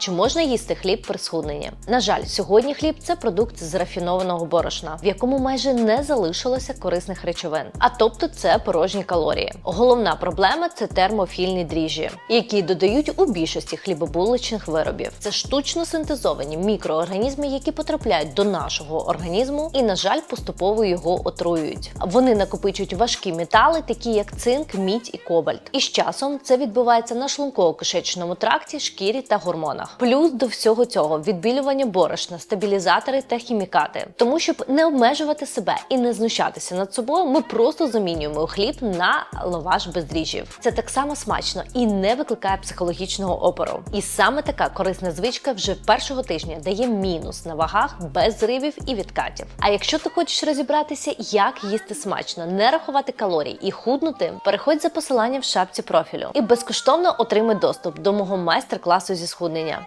Чи можна їсти хліб при схудненні? На жаль, сьогодні хліб це продукт з рафінованого борошна, в якому майже не залишилося корисних речовин. А тобто це порожні калорії. Головна проблема це термофільні дріжджі, які додають у більшості хлібобуличних виробів. Це штучно синтезовані мікроорганізми, які потрапляють до нашого організму і, на жаль, поступово його отруюють. Вони накопичують важкі метали, такі як цинк, мідь і кобальт. І з часом це відбувається на шлунково-кишечному тракті, шкірі та гормонах. Плюс до всього цього відбілювання борошна, стабілізатори та хімікати. Тому, щоб не обмежувати себе і не знущатися над собою, ми просто замінюємо хліб на лаваш без дріжджів. Це так само смачно і не викликає психологічного опору. І саме така корисна звичка вже першого тижня дає мінус на вагах без зривів і відкатів. А якщо ти хочеш розібратися, як їсти смачно, не рахувати калорій і худнути, переходь за посиланням в шапці профілю і безкоштовно отримай доступ до мого майстер-класу зі схуднення.